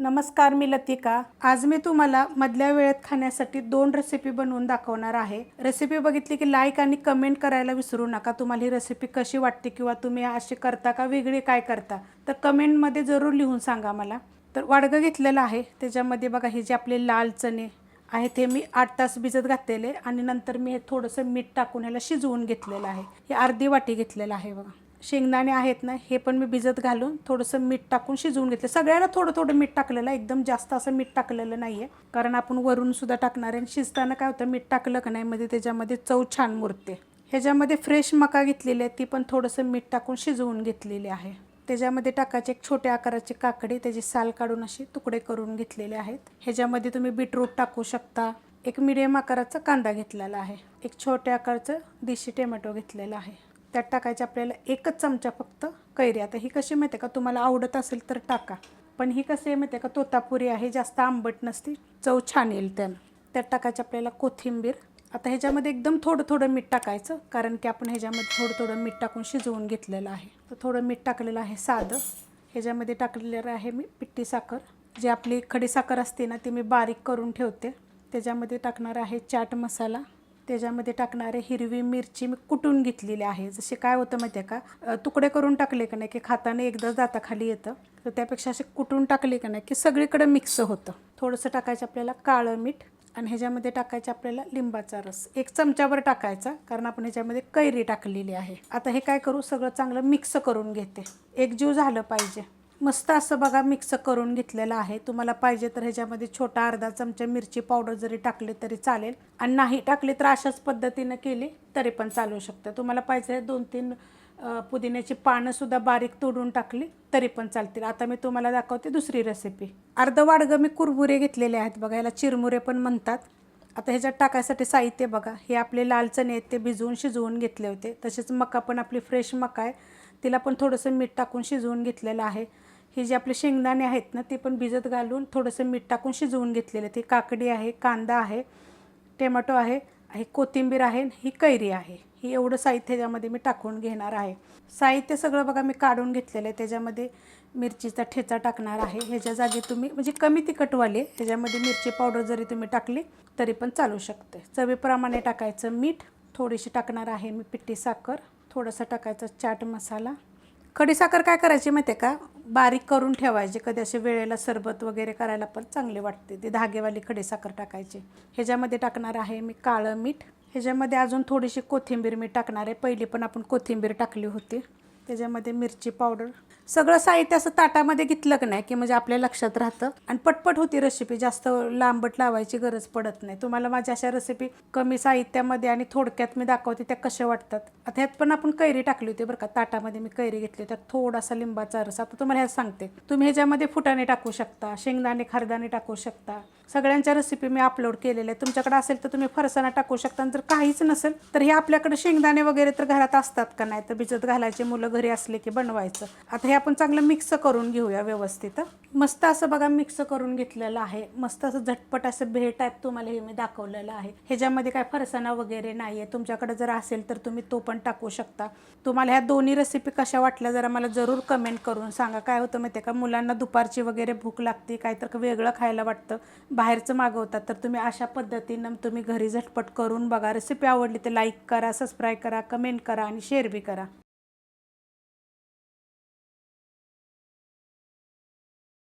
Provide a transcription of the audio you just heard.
नमस्कार मी लतिका. आज मी तुम्हाला मधल्या वेळेत खाण्यासाठी दोन रेसिपी बनवून दाखवणार आहे. रेसिपी बघितली की लाईक आणि कमेंट करायला विसरू नका. तुम्हाला ही रेसिपी कशी वाटते किंवा तुम्ही अशी करता का वेगळी काय करता तर कमेंटमध्ये जरूर लिहून सांगा मला. तर वाडगं घेतलेलं आहे. त्याच्यामध्ये बघा हे जे आपले लाल चणे आहेत हे मी आठ तास भिजत घातलेले आणि नंतर मी हे थोडंसं मीठ टाकून ह्याला शिजवून घेतलेलं आहे. हे अर्धी वाटी घेतलेलं आहे बघा. शेंगदाणे आहेत ना हे पण मी भिजत घालून थोडंसं मीठ टाकून शिजवून घेतलं. सगळ्याला थोडं थोडं मीठ टाकलेलं एकदम जास्त असं मीठ टाकलेलं नाही आहे कारण आपण वरून सुद्धा टाकणार आहे. आणि शिजताना काय होतं मीठ टाकलं का नाही मध्ये त्याच्यामध्ये चव छान मुरते. ह्याच्यामध्ये फ्रेश मका घेतलेली आहे ती पण थोडंसं मीठ टाकून शिजवून घेतलेली आहे. त्याच्यामध्ये टाकायचे एक छोट्या आकाराची काकडी त्याची साल काढून अशी तुकडे करून घेतलेले आहेत. ह्याच्यामध्ये तुम्ही बीटरूट टाकू शकता. एक मिडियम आकाराचा कांदा घेतलेला आहे. एक छोट्या आकाराचं देशी टोमॅटो घेतलेला आहे. त्यात टाकायचे आपल्याला एकच चमचा फक्त कैरी. आता ही कशी माहिती आहे का? तुम्हाला आवडत असेल तर टाका. पण ही कशी आहे माहिती आहे का? तोतापुरी आहे जास्त आंबट नसती चव छान येईल त्यानं. त्यात टाकायची आपल्याला कोथिंबीर. आता ह्याच्यामध्ये एकदम थोडं थोडं मीठ टाकायचं कारण की आपण ह्याच्यामध्ये थोडं थोडं मीठ टाकून शिजवून घेतलेलं आहे. तर थोडं मीठ टाकलेलं आहे साधं. ह्याच्यामध्ये टाकलेलं आहे मी पिट्टी साखर. जी आपली खडी साखर असते ना ती मी बारीक करून ठेवते. त्याच्यामध्ये टाकणार आहे चाट मसाला. त्याच्यामध्ये टाकणारे हिरवी मिरची मी कुटून घेतलेली आहे. जसे काय होतं माहिती आहे का तुकडे करून टाकले का नाही की खाताने एकदाच दाताखाली येतं. तर त्यापेक्षा असे कुटून टाकले का नाही की सगळीकडे मिक्स होतं. थोडंसं टाकायचं आपल्याला काळं मीठ आणि ह्याच्यामध्ये टाकायचं आपल्याला लिंबाचा रस. एक चमच्यावर टाकायचा कारण आपण ह्याच्यामध्ये कैरी टाकलेली आहे. आता हे काय करू? सगळं चांगलं मिक्स करून घेते. एकजीव झालं पाहिजे. मस्त असं बघा मिक्स करून घेतलेलं आहे. तुम्हाला पाहिजे तर ह्याच्यामध्ये छोटा अर्धा चमचा मिरची पावडर जरी टाकली तरी चालेल. आणि नाही टाकली तर अशाच पद्धतीनं केली तरी पण चालू शकतं. तुम्हाला पाहिजे दोन तीन पुदिन्याची पानंसुद्धा बारीक तोडून टाकली तरी पण चालतील. आता मी तुम्हाला दाखवते दुसरी रेसिपी अर्ध वाडगं मी कुरमुरे घेतलेले आहेत बघा याला चिरमुरे पण म्हणतात. आता ह्याच्यात टाकायसाठी साहित्य बघा. हे आपले लाल चणे आहेत ते भिजवून शिजवून घेतले होते. तसेच मका पण आपली फ्रेश मका आहे. तिला पण थोडंसं मीठ टाकून शिजवून घेतलेलं आहे. हे जे आपले शेंगदाणे आहेत ना ते पण भिजत घालून थोडंसं मीठ टाकून शिजवून घेतलेले. ते काकडी आहे कांदा आहे टोमॅटो आहे ही कोथिंबीर आहे ही कैरी आहे. ही एवढं साहित्य त्याच्यामध्ये मी टाकून घेणार आहे. साहित्य सगळं बघा मी काढून घेतलेलं आहे. त्याच्यामध्ये मिरचीचा ठेचा टाकणार आहे. ह्याच्या जागी तुम्ही म्हणजे कमी तिखटवाले ह्याच्यामध्ये मिरची पावडर जरी तुम्ही टाकली तरी पण चालू शकते. चवीप्रमाणे टाकायचं मीठ. थोडीशी टाकणार आहे मी पिट्टी साखर. थोडंसं टाकायचं चाट मसाला. खडीसाखर काय करायची माहिती आहे का? बारीक करून ठेवायचे. कधी असे वेळेला सरबत वगैरे करायला पण चांगले वाटते. ते धागेवाली खडेसाखर टाकायची. ह्याच्यामध्ये टाकणार आहे मी काळं मीठ. ह्याच्यामध्ये अजून थोडीशी कोथिंबीर मी टाकणार आहे. पहिली पण आपण कोथिंबीर टाकली होती. त्याच्यामध्ये मिरची पावडर. सगळं साहित्य असं ताटामध्ये घेतलं की नाही की म्हणजे आपल्या लक्षात राहतं. आणि पटपट होती रेसिपी जास्त लांबट लावायची गरज पडत नाही. तुम्हाला माझ्या अशा रेसिपी कमी साहित्यामध्ये आणि थोडक्यात मी दाखवते त्या कशा वाटतात. आता ह्यात पण आपण कैरी टाकली होती बरं का. ताटामध्ये मी कैरी घेतली त्यात थोडासा लिंबाचा रस आता तुम्हाला ह्यात सांगते. तुम्ही ह्याच्यामध्ये फुटाणे टाकू शकता शेंगदाणे खारदाणे टाकू शकता. सगळ्यांच्या रेसिपी मी अपलोड केलेल्या आहेत. तुमच्याकडे असेल तर तुम्ही फरसाणा टाकू शकता. आणि जर काहीच नसेल तर हे आपल्याकडे शेंगदाणे वगैरे तर घरात असतात का नाही? तर भिजत घालायचे मुलं घरी असले की बनवायचं. आता हे आपण चांगलं मिक्स करून घेऊया व्यवस्थित मस्त असं बघा मिक्स करून घेतलेलं आहे. मस्त असं झटपट असं भेळ टाईप तुम्हाला हे मी दाखवलेलं आहे. ह्याच्यामध्ये काय फरसाणा वगैरे नाही आहे तुमच्याकडे जर असेल तर तुम्ही तो पण टाकू शकता. तुम्हाला ह्या दोन्ही रेसिपी कशा वाटल्या जरा मला जरूर कमेंट करून सांगा. काय होतं माहिती आहे का? मुलांना दुपारची वगैरे भूक लागते काहीतरी वेगळं खायला वाटतं. बाहेरचं मागवतात तर तुम्ही अशा पद्धतीनं तुम्ही घरी झटपट करून बघा. रेसिपी आवडली तर लाईक करा सबस्क्राईब करा कमेंट करा आणि शेअर बी करा.